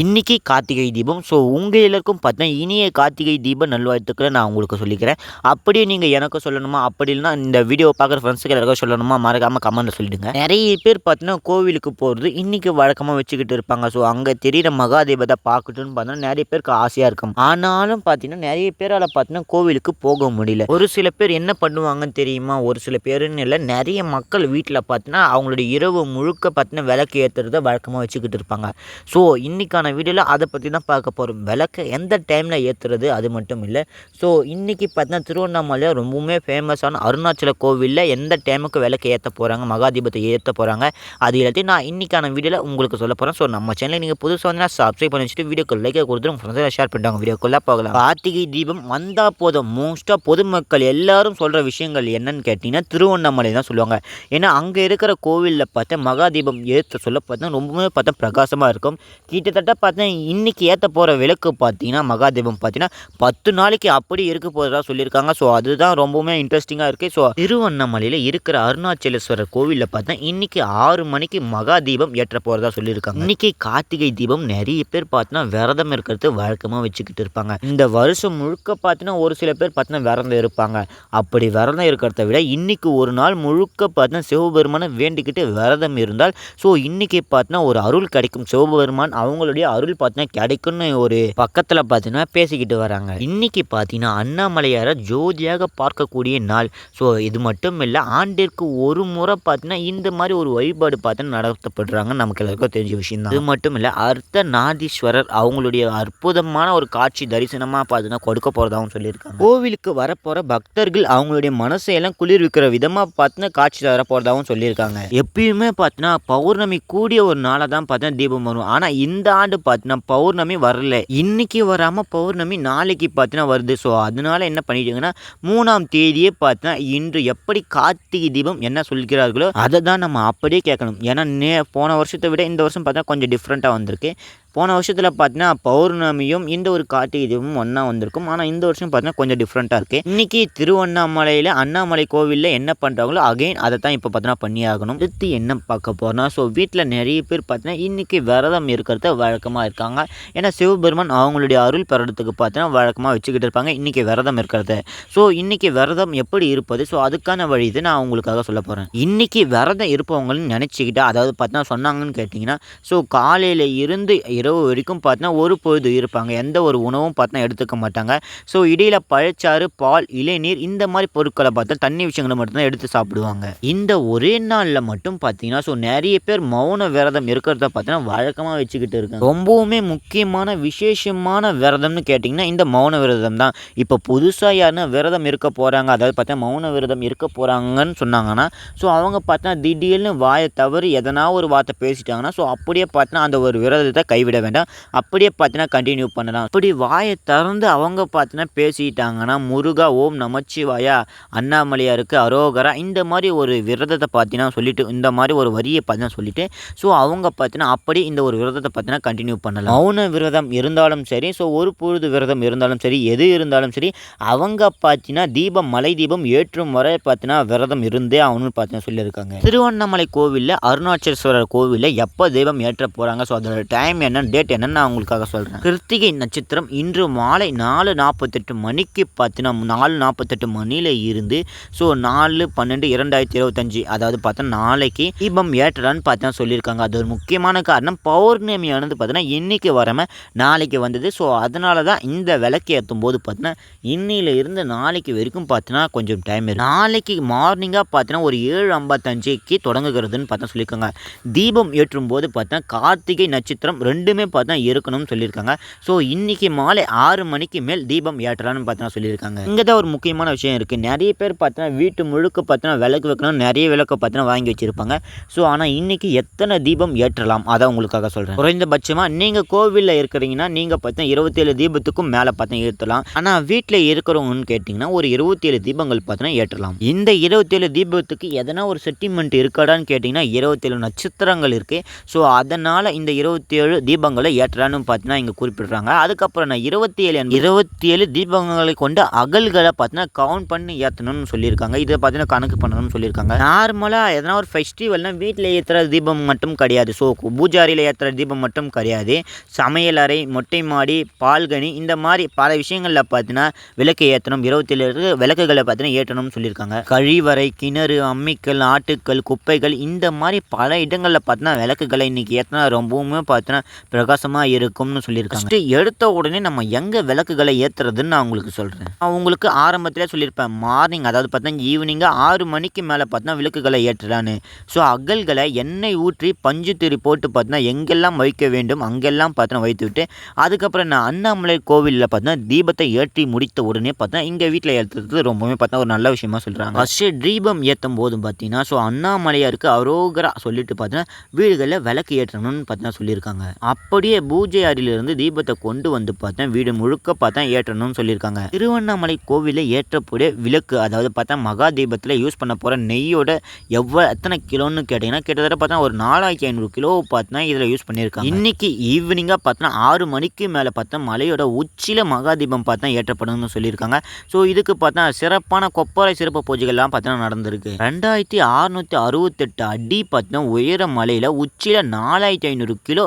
இன்றைக்கி கார்த்திகை தீபம். ஸோ உங்கள் எல்லாருக்கும் பார்த்தீங்கன்னா இனிய கார்த்திகை தீப நல்வாழ்த்துக்களை நான் உங்களுக்கு சொல்லிக்கிறேன். அப்படியே நீங்கள் எனக்கு சொல்லணுமா? அப்படி இல்லைனா இந்த வீடியோ பார்க்குற ஃப்ரெண்ட்ஸுக்கு எல்லாருக்கும் சொல்லணுமா? மறக்காமல் கமெண்ட்டில் சொல்லிடுங்க. நிறைய பேர் பார்த்தீங்கன்னா கோவிலுக்கு போகிறது இன்றைக்கி வழக்கமாக வச்சுக்கிட்டு இருப்பாங்க. ஸோ அங்கே தெரிகிற மகாதேபத்தை பார்க்கட்டுன்னு பார்த்தோன்னா நிறைய பேருக்கு ஆசையாக இருக்கும். ஆனாலும் பார்த்தீங்கன்னா நிறைய பேரால் பார்த்தீங்கன்னா கோவிலுக்கு போக முடியல. ஒரு சில பேர் என்ன பண்ணுவாங்கன்னு தெரியுமா? ஒரு சில பேருன்னு இல்லை நிறைய மக்கள் வீட்டில் பார்த்தீங்கன்னா அவங்களுடைய இரவு முழுக்க பார்த்தீங்கன்னா விளக்கு ஏற்றுறத வழக்கமாக வச்சுக்கிட்டு இருப்பாங்க. ஸோ இன்றைக்கான வீடியோவில் அதை பற்றி தான் பார்க்க போகிறோம் விளக்கு எந்த டைமில் ஏற்றுறது அது மட்டும் இல்லை. ஸோ இன்றைக்கி பார்த்தீங்கன்னா திருவண்ணாமலையில் ரொம்பவுமே ஃபேமஸான அருணாச்சல கோவிலில் எந்த டைமுக்கு விளக்கு ஏற்ற போகிறாங்க மகாதீபத்தை ஏற்ற போகிறாங்க அது எல்லாத்தையும் நான் இன்றைக்கான வீடியோவில் உங்களுக்கு சொல்ல போகிறேன் ஸோ நம்ம சேனலில் நீங்கள் புதுசாக வந்து சப்ஸ்கிரைப் பண்ணி வச்சுட்டு வீடியோக்கு லைக்கை கொடுத்து உங்கள் ஃப்ரெண்ட்ஸை ஷேர் பண்ணிட்டாங்க வீடியோக்குள்ளே போகலாம். கார்த்திகை தீபம் வந்தால் போதும். மோஸ்ட்டாக பொதுமக்கள் எல்லாரும் சொல்கிற விஷயங்கள் என்னன்னு கேட்டிங்கன்னா திருவண்ணாமலை தான் சொல்லுவாங்க. ஏன்னா அங்கே இருக்கிற கோவிலில் பார்த்தா மகாதீபம் ஏற்ற சொல்ல பார்த்தா ரொம்பவுமே பார்த்தா பிரகாசமாக இருக்கும். கிட்டத்தட்ட பார்த்தீங்கன்னா இன்றைக்கி ஏற்ற போகிற விளக்கு பார்த்தீங்கன்னா மகாதீபம் பார்த்தீங்கன்னா பத்து நாளைக்கு அப்படி இருக்க போகிறதா சொல்லியிருக்காங்க. ஸோ அதுதான் ரொம்பவுமே இன்ட்ரெஸ்டிங்காக இருக்குது ஸோ திருவண்ணாமலையில் இருக்கிற அருணாச்சலேஸ்வரர் கோவிலில் பார்த்தா இன்றைக்கி ஆறு மணிக்கு மகாதீபம் ஏற்ற போகிறதா சொல்லியிருக்காங்க. இன்றைக்கி கார்த்திகை தீபம் நிறைய பேர் பார்த்தீங்கன்னா விரதம் இருக்கிறது வழக்கமாக வச்சுக்கிட்டு இருப்பாங்க. இந்த வருஷம் முழுக்க பார்த்தீங்கன்னா ஒரு சில பேர் பார்த்தீங்கன்னா விரதம் இருப்பாங்க. அப்படி விரதம் இருக்கிறத விட இன்றைக்கி ஒரு நாள் முழுக்க பார்த்தீங்கன்னா சிவபெருமானை வேண்டிக்கிட்டு விரதம் இருந்தால் ஸோ இன்றைக்கி பார்த்தீங்கன்னா ஒரு அருள் கிடைக்கும். சிவபெருமான் அவங்களுடைய அருள் பார்த்தீங்கன்னா கிடைக்கும்னு ஒரு பக்கத்தில் பார்த்தீங்கன்னா பேசிக்கிட்டு வராங்க. இன்னைக்கு பார்த்தீங்கன்னா அண்ணாமலையாரை ஜோதியாக பார்க்கக்கூடிய நாள். ஸோ இது மட்டும் இல்லை ஆண்டிற்கு ஒரு முறை பார்த்தீங்கன்னா இந்த மாதிரி ஒரு வழிபாடு பார்த்தீங்கன்னா நடத்தப்படுறாங்க. நமக்கு எல்லாருக்கும் தெரிஞ்ச விஷயம் தான் இது மட்டும் இல்லை அர்த்த நாதீஸ்வரர் அவங்களுடைய அற்புதமான ஒரு காட்சி தரிசனமாக பார்த்தீங்கன்னா கொடுக்க போகிறதாகவும் சொல்லியிருக்காங்க. கோவிலுக்கு வரப்போகிற பக்தர்கள் அவங்களுடைய மனசையெல்லாம் குளிர்விக்கிற விதமாக பார்த்தீங்கன்னா காட்சி தர போகிறதாகவும் சொல்லியிருக்காங்க. எப்பயுமே பார்த்தீங்கன்னா பௌர்ணமி கூடிய ஒரு நாளாக தான் பார்த்தீங்கன்னா தீபம் வரும். ஆனால் இந்த ஆண்டு பார்த்தீங்கன்னா பௌர்ணமி வரல. இன்னைக்கு வராமல் பௌர்ணமி நாளைக்கு பார்த்தீங்கன்னா வருது. ஸோ அதனால என்ன பண்ணிட்டீங்கன்னா மூணாம் தேதியே பார்த்தீங்கன்னா இன்று எப்படி கார்த்திகை தீபம் என்ன சொல்கிறார்களோ அதை தான் நம்ம அப்படியே கேட்கணும். ஏன்னா நே போன வருஷத்தை விட இந்த வருஷம் பார்த்தா கொஞ்சம் டிஃப்ரெண்ட்டாக வந்திருக்கு. போன வருஷத்தில் பார்த்தீங்கன்னா பௌர்ணமியும் இந்த ஒரு கார்த்திகை தீபமும் ஒன்றா வந்திருக்கும். ஆனால் இந்த வருஷம் பார்த்தீங்கன்னா கொஞ்சம் டிஃப்ரெண்ட்டாக இருக்குது இன்றைக்கி திருவண்ணாமலையில் அண்ணாமலை கோவிலில் என்ன பண்ணுறாங்களோ அகைன் அதை தான் இப்போ பார்த்தீங்கன்னா பண்ணியாகணும் அடுத்து என்ன பார்க்க போகிறோம்னா ஸோ வீட்டில் நிறைய பேர் பார்த்தீங்கன்னா இன்றைக்கி விரதம் இருக்கிறத வழக்கமாக இருக்காங்க. ஏன்னா சிவபெருமான் அவங்களுடைய அருள் பெறத்துக்கு பார்த்தீங்கன்னா வழக்கமாக வச்சுக்கிட்டு இருப்பாங்க. இன்றைக்கி விரதம் இருக்கிறது. ஸோ இன்றைக்கி விரதம் எப்படி இருப்பது? ஸோ அதுக்கான வழி இது நான் உங்களுக்காக சொல்ல போகிறேன் இன்றைக்கி விரதம் இருப்பவங்கன்னு நினச்சிக்கிட்டா அதாவது பார்த்தீங்கன்னா சொன்னாங்கன்னு கேட்டிங்கன்னா ஸோ காலையில் இருந்து இரவு வரைக்கும் பார்த்தீங்கன்னா ஒரு பொழுது இருப்பாங்க. எந்த ஒரு உணவும் பார்த்தீங்கன்னா எடுத்துக்க மாட்டாங்க. ஸோ இடையில் பழச்சாறு பால் இளநீர் இந்த மாதிரி பொருட்களை பார்த்தா தண்ணி விஷயங்களை மட்டும்தான் எடுத்து சாப்பிடுவாங்க. இந்த ஒரே நாளில் மட்டும் பார்த்தீங்கன்னா ஸோ நிறைய பேர் மௌன விரதம் இருக்கிறத பார்த்தீங்கன்னா வழக்கமாக வச்சுக்கிட்டு இருக்காங்க. ரொம்பவுமே முக்கியமான விசேஷமான விரதம்னு கேட்டிங்கன்னா இந்த மௌன விரதம் தான். இப்போ புதுசாக யாருன்னா விரதம் இருக்க போகிறாங்க அதாவது பார்த்தா மௌன விரதம் இருக்க போகிறாங்கன்னு சொன்னாங்கன்னா ஸோ அவங்க பார்த்தா திடீர்னு வாயை தவறி எதனா ஒரு வார்த்தை பேசிட்டாங்கன்னா ஸோ அப்படியே பார்த்தீங்கன்னா அந்த ஒரு விரதத்தை கைவிட வேண்டாம். அப்படியே பார்த்தீங்கன்னா கண்டினியூ பண்ணலாம். அப்படி வாயை திறந்து அவங்க பார்த்தீங்கன்னா பேசிட்டாங்கன்னா முருகா ஓம் நமச்சிவாயா அண்ணாமலையாருக்கு அரோகரா இந்த மாதிரி ஒரு விரதத்தை பார்த்தீங்கன்னா சொல்லிட்டு இந்த மாதிரி ஒரு வரியை பார்த்தீங்கன்னா சொல்லிட்டு ஸோ அவங்க பார்த்தீங்கன்னா அப்படி இந்த ஒரு விரதத்தை பார்த்தீங்கன்னா கண்டினியூ பண்ணலாம். மௌன விரதம் இருந்தாலும் சரி ஸோ ஒரு பொழுது விரதம் இருந்தாலும் சரி எது இருந்தாலும் சரி அவங்க பார்த்தீங்கன்னா தீபம் மலை தீபம் ஏற்றும் வரை பார்த்தீங்கன்னா விரதம் இருந்தே அவனு பார்த்தீங்கன்னா சொல்லியிருக்காங்க. திருவண்ணாமலை கோவிலில் அருணாச்சலேஸ்வரர் கோவிலில் எப்போ தெய்வம் ஏற்ற போகிறாங்க ஸோ அதோட டைம் என்ன? டேட் என்னன்னு நான் உங்களுக்காக சொல்கிறேன் கிருத்திகை நட்சத்திரம் இன்று மாலை நாலு நாற்பத்தெட்டு மணிக்கு பார்த்தீங்கன்னா நாலு நாற்பத்தெட்டு மணியில் இருந்து ஸோ நாலு பன்னெண்டு இரண்டாயிரத்தி இருபத்தஞ்சி அதாவது பார்த்தா நாளைக்கு தீபம் ஏற்றலான்னு பார்த்தா சொல்லியிருக்காங்க. அது ஒரு முக்கியமான காரணம். பௌர்ணமியானது பார்த்தீங்கன்னா இன்றைக்கி வராமல் நாளைக்கு வந்தது. ஸோ அதனால தான் இந்த விளக்கு ஏற்றும் போது பார்த்தீங்கன்னா இன்னில இருந்து நாளைக்கு வரைக்கும் பார்த்தீங்கன்னா கொஞ்சம் டைம் இருக்கு. நாளைக்கு மார்னிங்காக பார்த்தீங்கன்னா ஒரு ஏழு ஐம்பத்தஞ்சுக்கு தொடங்குகிறதுன்னு பார்த்தா சொல்லியிருக்காங்க. தீபம் ஏற்றும் போது பார்த்தா கார்த்திகை நட்சத்திரம் ரெண்டு ரெண்டுமே பார்த்தா இருக்கணும்னு சொல்லியிருக்காங்க. ஸோ இன்றைக்கி மாலை ஆறு மணிக்கு மேல் தீபம் ஏற்றலான்னு பார்த்தா சொல்லியிருக்காங்க. இங்கே தான் ஒரு முக்கியமான விஷயம் இருக்குது நிறைய பேர் பார்த்தீங்கன்னா வீட்டு முழுக்க பார்த்தீங்கன்னா விளக்கு வைக்கணும் நிறைய விளக்கு பார்த்தீங்கன்னா வாங்கி வச்சுருப்பாங்க. ஸோ ஆனால் இன்றைக்கி எத்தனை தீபம் ஏற்றலாம்? அதை உங்களுக்காக சொல்கிறேன் குறைந்தபட்சமாக நீங்கள் கோவிலில் இருக்கிறீங்கன்னா நீங்கள் பார்த்தா இருபத்தேழு தீபத்துக்கும் மேலே பார்த்தா ஏற்றலாம். ஆனால் வீட்டில் இருக்கிறவங்கன்னு கேட்டிங்கன்னா ஒரு இருபத்தேழு தீபங்கள் பார்த்தீங்கன்னா ஏற்றலாம். இந்த இருபத்தேழு தீபத்துக்கு எதனா ஒரு செட்டில்மெண்ட் இருக்காடான்னு கேட்டிங்கன்னா இருபத்தேழு நட்சத்திரங்கள் இருக்குது ஸோ அதனால் இந்த இருபத்தேழு தீப தீபங்களை ஏற்றலான்னு பார்த்தீங்கன்னா இங்கே குறிப்பிடுறாங்க. அதுக்கப்புறம் நான் இருபத்தி ஏழு இருபத்தி ஏழு தீபங்களை கொண்டு அகல்களை பார்த்தீங்கன்னா கவுண்ட் பண்ணி ஏற்றணும்னு சொல்லியிருக்காங்க. இதை பார்த்தீங்கன்னா கணக்கு பண்ணணும்னு சொல்லியிருக்காங்க. நார்மலாக எதனா ஒரு ஃபெஸ்டிவல்னால் வீட்டில் ஏற்றுற தீபம் மட்டும் கிடையாது. ஸோ பூஜாரியில் ஏற்றுற தீபம் மட்டும் கிடையாது. சமையலறை மொட்டை மாடி பால்கனி இந்த மாதிரி பல விஷயங்களில் பார்த்தீங்கன்னா விளக்கு ஏற்றணும் இருபத்தேழு விளக்குகளை பார்த்தீங்கன்னா ஏற்றணும்னு சொல்லியிருக்காங்க. கழிவறை கிணறு அம்மிக்கல் ஆட்டுக்கல் குப்பைகள் இந்த மாதிரி பல இடங்களில் பார்த்தீங்கன்னா விளக்குகளை இன்றைக்கி ஏற்றினா ரொம்பவுமே பார்த்தீங்கன்னா பிரகாசமாக இருக்கும்னு சொல்லியிருக்காங்க. First எடுத்த உடனே நம்ம எங்கே விளக்குகளை ஏற்றுறதுன்னு நான் உங்களுக்கு சொல்கிறேன் நான் உங்களுக்கு ஆரம்பத்திலே சொல்லியிருப்பேன் மார்னிங் அதாவது பார்த்தா ஈவினிங்காக ஆறு மணிக்கு மேலே பார்த்தா விளக்குகளை ஏற்றலான்னு. ஸோ அகல்களை எண்ணெய் ஊற்றி பஞ்சு திரி போட்டு பார்த்தா எங்கெல்லாம் வைக்க வேண்டும் அங்கெல்லாம் பார்த்தா வைத்து விட்டு அதுக்கப்புறம் நான் அண்ணாமலை கோவிலில் பார்த்தா தீபத்தை ஏற்றி முடித்த உடனே பார்த்தா இங்கே வீட்டில் ஏற்றுறது ரொம்பவுமே பார்த்தா ஒரு நல்ல விஷயமா சொல்கிறாங்க ஃபஸ்ட்டு தீபம் ஏற்றும் போதும் பார்த்தீங்கன்னா ஸோ அண்ணாமலையாருக்கு அரோகரா சொல்லிட்டு பார்த்தீங்கன்னா வீடுகளில் விளக்கு ஏற்றணும்னு பார்த்தீங்கன்னா சொல்லியிருக்காங்க. அப்படியே பூஜை அறையிலிருந்து தீபத்தை கொண்டு வந்து பார்த்தேன் வீடு முழுக்க பார்த்தா ஏற்றணும்னு சொல்லியிருக்காங்க. திருவண்ணாமலை கோவிலில் ஏற்றக்கூடிய விளக்கு அதாவது பார்த்தா மகா தீபத்தில் யூஸ் பண்ண போகிற நெய்யோட எவ்வளோ எத்தனை கிலோன்னு கேட்டிங்கன்னா கிட்டத்தட்ட பார்த்தா ஒரு நாலாயிரத்தி ஐநூறு கிலோ பார்த்தா இதில் யூஸ் பண்ணியிருக்காங்க. இன்றைக்கி ஈவினிங்காக பார்த்தா ஆறு மணிக்கு மேலே பார்த்தா மலையோட உச்சியில் மகா தீபம் பார்த்தா ஏற்றப்படும்னு சொல்லியிருக்காங்க. ஸோ இதுக்கு பார்த்தா சிறப்பான கொப்பரை சிறப்பு பூஜைகள்லாம் பார்த்தா நடந்திருக்கு. ரெண்டாயிரத்தி அறுநூற்றி அறுபத்தெட்டு அடி பார்த்தா உயர மலையில் உச்சியில் நாலாயிரத்தி ஐநூறு கிலோ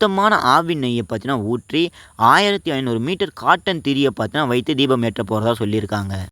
சுத்தமான ஆவின் நெய்யை பார்த்தீங்கன்னா ஊற்றி ஆயிரத்தி ஐநூறு மீட்டர் காட்டன் திரியை பார்த்தீங்கன்னா வைத்து தீபம் ஏற்ற போகிறதா சொல்லியிருக்காங்க.